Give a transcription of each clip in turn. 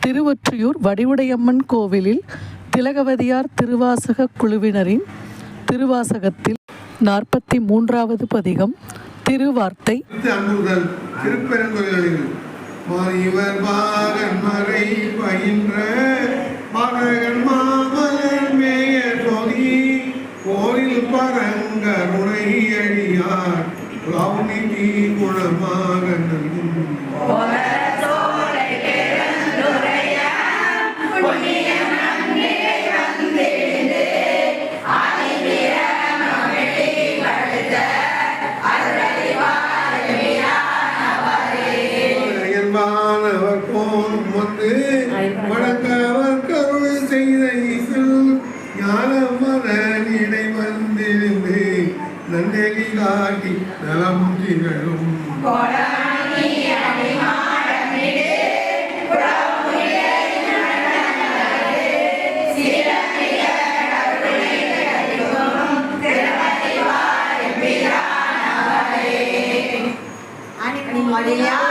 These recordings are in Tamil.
திருவொற்றியூர் வடிவுடையம்மன் கோவிலில் திலகவதியார் திருவாசக குழுவினரின் திருவாசகத்தில் நாற்பத்தி மூன்றாவது பதிகம் திருவார்த்தை. அடுத்து அன்புடன் பாகன் மறை பயின்ற மேய பரங்கருணை Yeah.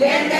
Bien